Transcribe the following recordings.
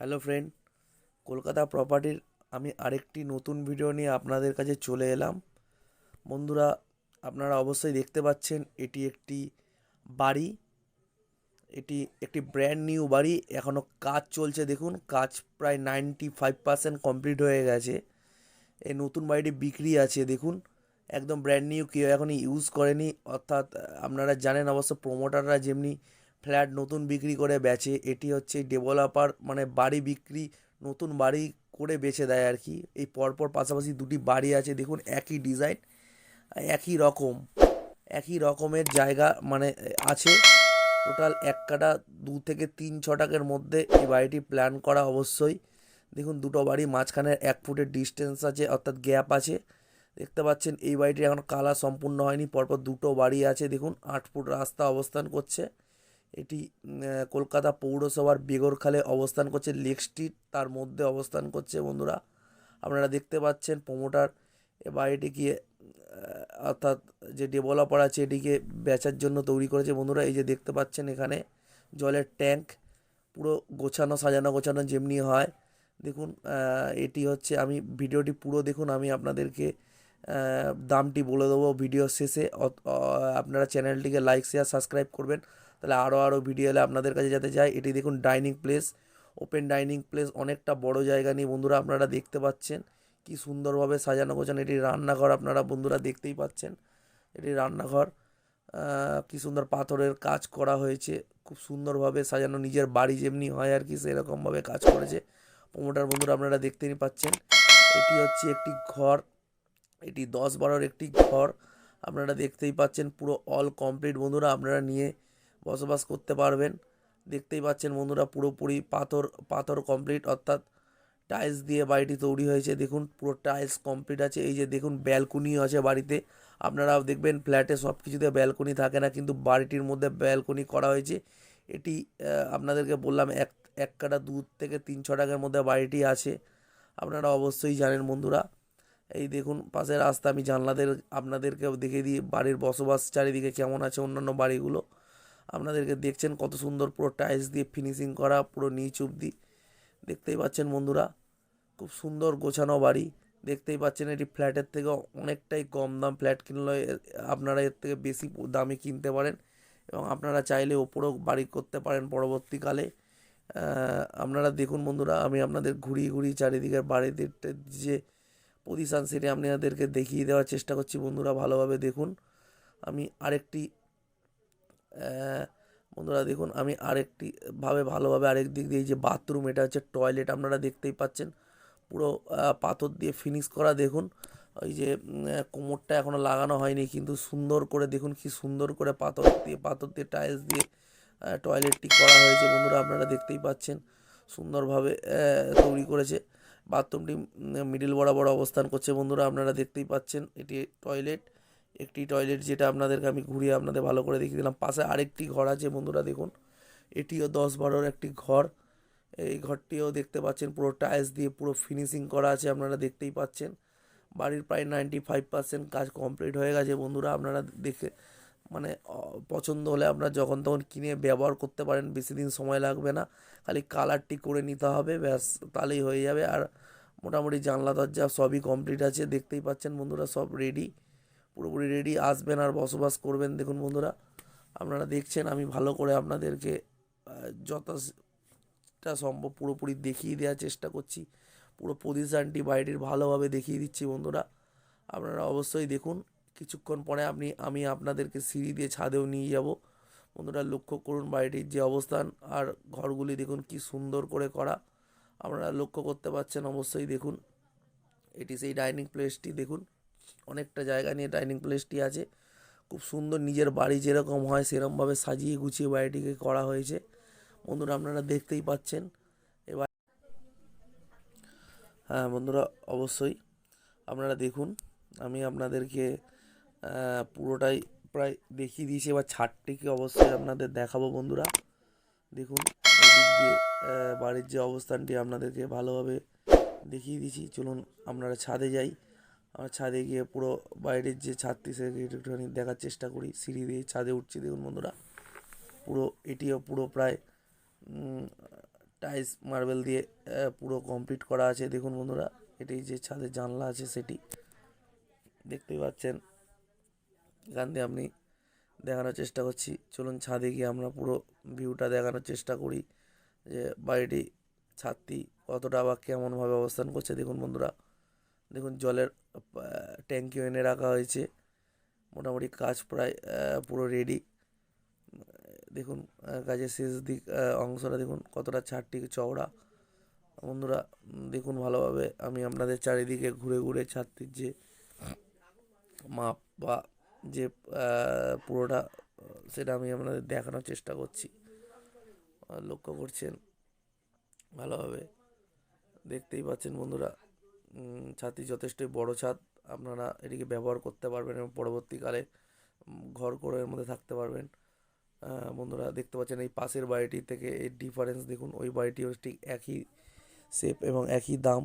Hello friend Kolkata প্রপার্টির আমি আরেকটি নতুন ভিডিও নিয়ে আপনাদের কাছে চলে এলাম। বন্ধুরা, আপনারা অবশ্যই দেখতে পাচ্ছেন, এটি একটি বাড়ি। এটি একটি ব্র্যান্ড নিউ বাড়ি। এখনও কাজ চলছে, দেখুন। কাজ প্রায় নাইনটি ফাইভ পার্সেন্ট কমপ্লিট হয়ে গেছে। এই নতুন বাড়িটি বিক্রি আছে, দেখুন। একদম ব্র্যান্ড নিউ কেউ এখনই ইউজ করেনি। অর্থাৎ, আপনারা জানেন অবশ্য প্রোমোটাররা যেমনি ফ্ল্যাট নতুন বিক্রি করে বেচে, এটি হচ্ছে ডেভেলপার মানে বাড়ি বিক্রি, নতুন বাড়ি করে বেচে দেয় আর কি। এই পরপর পাশাপাশি দুটি বাড়ি আছে, দেখুন একই ডিজাইন, একই রকম, একই রকমের জায়গা মানে আছে। টোটাল এক কাটা দু থেকে তিন ছটাকের মধ্যে এই বাড়িটি প্ল্যান করা অবশ্যই। দেখুন দুটো বাড়ি, মাঝখানে এক ফুটের ডিস্টেন্স আছে, অর্থাৎ গ্যাপ আছে। দেখতে পাচ্ছেন এই বাড়িটি এখন কালার সম্পূর্ণ হয়নি, পরপর দুটো বাড়ি আছে, দেখুন আট ফুট রাস্তা অবস্থান করছে। এটি কলকাতা পৌরসভার বেগরখালে অবস্থান করছে লেক স্ট্রিট তার মধ্যে অবস্থান করছে বন্ধুরা। আপনারা দেখতে পাচ্ছেন প্রোমোটার এ আহ, অর্থাৎ যে ডেভেলপার আছে এটিকে বেচার জন্য তৈরি করেছে বন্ধুরা। এই যে দেখতে পাচ্ছেন এখানে জলের ট্যাঙ্ক পুরো গোছানো সাজানো গোছানো যেমনি হয়। দেখুন এটি হচ্ছে আমি ভিডিওটি পুরো দেখুন আমি আপনাদেরকে দামটি বলে দেবো ভিডিও শেষে। আপনারা চ্যানেলটিকে লাইক শেয়ার সাবস্ক্রাইব করবেন। তাহলে আরও আরও ভিডিও এলে আপনাদের কাছে যাতে যায় এটি দেখুন dining place open dining place অনেকটা বড় জায়গা নিয়ে বন্ধুরা আপনারা দেখতে পাচ্ছেন। কি সুন্দরভাবে সাজানো গোছানো। এটি রান্নাঘর আপনারা বন্ধুরা দেখতেই পাচ্ছেন। এটি রান্নাঘর। কি সুন্দর পাথরের কাজ করা হয়েছে। খুব সুন্দরভাবে সাজানো। নিজের বাড়ি যেমনি হয় আর কি, সেরকমভাবে কাজ করেছে। প্রমোটার বন্ধুরা আপনারা দেখতেই পাচ্ছেন। এটি হচ্ছে একটি ঘর। এটি দশ বারোর একটি ঘর। আপনারা দেখতেই পাচ্ছেন পুরো অল কমপ্লিট বন্ধুরা, আপনারা নিয়ে বসবাস করতে পারবেন। দেখতেই পাচ্ছেন বন্ধুরা, পুরোপুরি পাথর পাথর কমপ্লিট অর্থাৎ টাইলস দিয়ে বাড়িটি তৈরি হয়েছে। দেখুন, পুরো টাইলস কমপ্লিট আছে। এই যে দেখুন ব্যালকনিও আছে বাড়িতে। আপনারা দেখবেন ফ্ল্যাটে সব কিছুতে ব্যালকনি থাকে না, কিন্তু বাড়িটির মধ্যে ব্যালকনি করা হয়েছে। এটি আপনাদেরকে বললাম, এক এক কাটা দূর থেকে তিন ছ টাকার মধ্যে বাড়িটি আছে। আপনারা অবশ্যই জানেন বন্ধুরা। এই দেখুন পাশে রাস্তা, আমি জানলাদের আপনাদেরকে দেখে দিয়ে বাড়ির বসবাস চারিদিকে কেমন আছে অন্যান্য বাড়িগুলো। আপনাদেরকে দেখছেন কত সুন্দর পুরো টাইলস দিয়ে ফিনিশিং করা, পুরো নিচ অব্দি দেখতেই পাচ্ছেন বন্ধুরা, খুব সুন্দর গোছানো বাড়ি। দেখতেই পাচ্ছেন এটি ফ্ল্যাটের থেকে অনেকটাই কম দাম। ফ্ল্যাট কিনলে আপনারা এর থেকে বেশি দামে কিনতে পারেন এবং আপনারা চাইলে ওপরেও বাড়ি করতে পারেন পরবর্তীকালে। আপনারা দেখুন বন্ধুরা, আমি আপনাদের ঘুরিয়ে ঘুরিয়ে চারিদিকের বাড়িতে যে পজিশান সেটি আপনাদেরকে দেখিয়ে দেওয়ার চেষ্টা করছি। বন্ধুরা, ভালোভাবে দেখুন। আমি আরেকটি বন্ধুরা দেখুন, আমি আরেকটি ভাবে ভালোভাবে আরেক দিক দিয়ে এই যে বাথরুম এটা হচ্ছে টয়লেট আপনারা দেখতেই পাচ্ছেন। পুরো পাথর দিয়ে ফিনিশ করা দেখুন। ওই যে কোমরটা এখনও লাগানো হয়নি, কিন্তু সুন্দর করে দেখুন কি সুন্দর করে পাথর দিয়ে পাথর দিয়ে টাইলস দিয়ে টয়লেটটি করা হয়েছে। বন্ধুরা, আপনারা দেখতেই পাচ্ছেন। সুন্দরভাবে তৈরি করেছে। বাথরুমটি মিডিল বরাবর অবস্থান করছে বন্ধুরা, আপনারা দেখতেই পাচ্ছেন, এটি টয়লেট একটি টয়লেট যেটা আপনাদেরকে আমি ঘুরিয়ে আপনাদের ভালো করে দেখিয়ে দিলাম। পাশে আরেকটি ঘর আছে বন্ধুরা, দেখুন, এটিও দশ বারোর একটি ঘর, এই ঘরটিও দেখতে পাচ্ছেন, পুরো টাইলস দিয়ে পুরো ফিনিশিং করা আছে, আপনারা দেখতেই পাচ্ছেন। বাড়ির প্রায় নাইনটি ফাইভ পার্সেন্ট কাজ কমপ্লিট হয়ে গেছে বন্ধুরা, আপনারা দেখে মানে পছন্দ হলে আপনারা যখন তখন কিনে ব্যবহার করতে পারেন, বেশি দিন সময় লাগবে না। খালি কালারটি করে নিতে হবে, ব্যাস তাহলেই হয়ে যাবে। আর মোটামুটি জানলা, দরজা সবই কমপ্লিট আছে, দেখতেই পাচ্ছেন বন্ধুরা সব রেডি পুরোপুরি রেডি আসবেন আর বসবাস করবেন। দেখুন বন্ধুরা, আপনারা দেখছেন, আমি ভালো করে আপনাদেরকে যতটা সম্ভব পুরোপুরি দেখিয়ে দেওয়ার চেষ্টা করছি। পুরো পজিশানটি বাড়িটির ভালোভাবে দেখিয়ে দিচ্ছি বন্ধুরা। আপনারা অবশ্যই দেখুন কিছুক্ষণ পরে আপনি, আমি আপনাদেরকে সিঁড়ি দিয়ে ছাদেও নিয়ে যাব। বন্ধুরা, লক্ষ্য করুন বাড়িটির যে অবস্থান আর ঘরগুলি দেখুন কি সুন্দর করে করা। আপনারা লক্ষ্য করতে পারছেন অবশ্যই দেখুন, এটি সেই ডাইনিং প্লেসটি দেখুন। অনেকটা জায়গা নিয়ে ডাইনিং প্লেসটি আছে। খুব সুন্দর নিজের বাড়ি যেরকম হয় সেরকমভাবে সাজিয়ে গুছিয়ে বাড়িটিকে করা হয়েছে। বন্ধুরা, আপনারা দেখতেই পাচ্ছেন। এবার হ্যাঁ বন্ধুরা, অবশ্যই। আপনারা দেখুন, আমি আপনাদেরকে পুরোটাই প্রায় দেখিয়ে দিয়েছি। এবার ছাদটিকে অবশ্যই আপনাদের দেখাবো বন্ধুরা। দেখুন দিয়ে বাড়ির যে অবস্থানটি আপনাদেরকে ভালোভাবে দেখিয়ে দিয়েছি। চলুন আপনারা ছাদে যাই। আমরা ছাদে গিয়ে পুরো বাইরের যে ছাদটি, সেটাকে একটুখানি দেখার চেষ্টা করি। সিঁড়ি দিয়ে ছাদে উঠছি, দেখুন বন্ধুরা। পুরো, এটিও পুরো প্রায় টাইলস, মার্বেল দিয়ে পুরো কমপ্লিট করা আছে। দেখুন বন্ধুরা, এটি যে ছাদে জানলা আছে, সেটি। দেখতেই পাচ্ছেন এখান দিয়ে আপনি দেখানোর চেষ্টা করছি। চলুন ছাদে গিয়ে আমরা পুরো ভিউটা দেখানোর চেষ্টা করি যে বাড়িটি, ছাদটি কতটা বা কেমনভাবে অবস্থান করছে। দেখুন বন্ধুরা, দেখুন জলের ট্যাঙ্কিও এনে রাখা হয়েছে। মোটামুটি কাজ প্রায় পুরো রেডি দেখুন কাজের শেষ দিক অংশটা দেখুন কতটা ছাদটি চওড়া। বন্ধুরা, দেখুন ভালোভাবে আমি আপনাদের চারিদিকে ঘুরে ঘুরে ছাদটির যে মাপ বা যে পুরোটা, সেটা আমি আপনাদের দেখানোর চেষ্টা করছি। লক্ষ্য করছেন, ভালোভাবে দেখতেই পাচ্ছেন বন্ধুরা। ছাদটি যথেষ্টই বড় ছাদ, আপনারা এটিকে ব্যবহার করতে পারবেন এবং পরবর্তীকালে ঘর করে এর মধ্যে থাকতে পারবেন। বন্ধুরা, দেখতে পাচ্ছেন এই পাশের বাড়িটি থেকে এই ডিফারেন্স দেখুন, ওই বাড়িটিও ঠিক একই শেপ এবং একই দাম।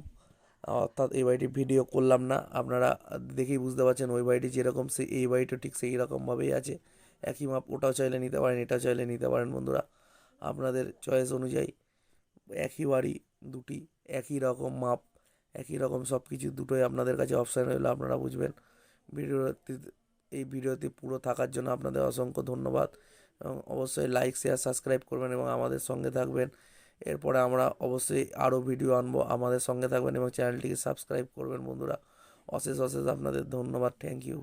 অর্থাৎ এই বাড়িটির ভিডিও করলাম না। আপনারা দেখেই বুঝতে পারছেন ওই বাড়িটি যেরকম সেই এই বাড়িটিও ঠিক সেই রকমভাবেই আছে। একই মাপ, ওটাও চাইলে নিতে পারেন, এটাও চাইলে নিতে পারেন বন্ধুরা। আপনাদের চয়েস অনুযায়ী একই বাড়ি, দুটি একই রকম মাপ, একই রকম সব কিছু দুটোই আপনাদের কাছে অপশান রইল, আপনারা বুঝবেন। ভিডিওটি এই ভিডিওটি পুরো থাকার জন্য আপনাদের অসংখ্য ধন্যবাদ। এবং অবশ্যই লাইক, শেয়ার, সাবস্ক্রাইব করবেন এবং আমাদের সঙ্গে থাকবেন। এরপরে আমরা অবশ্যই আরও ভিডিও আনব। আমাদের সঙ্গে থাকবেন এবং চ্যানেলটিকে সাবস্ক্রাইব করবেন বন্ধুরা। অশেষ অশেষ আপনাদের ধন্যবাদ। Thank you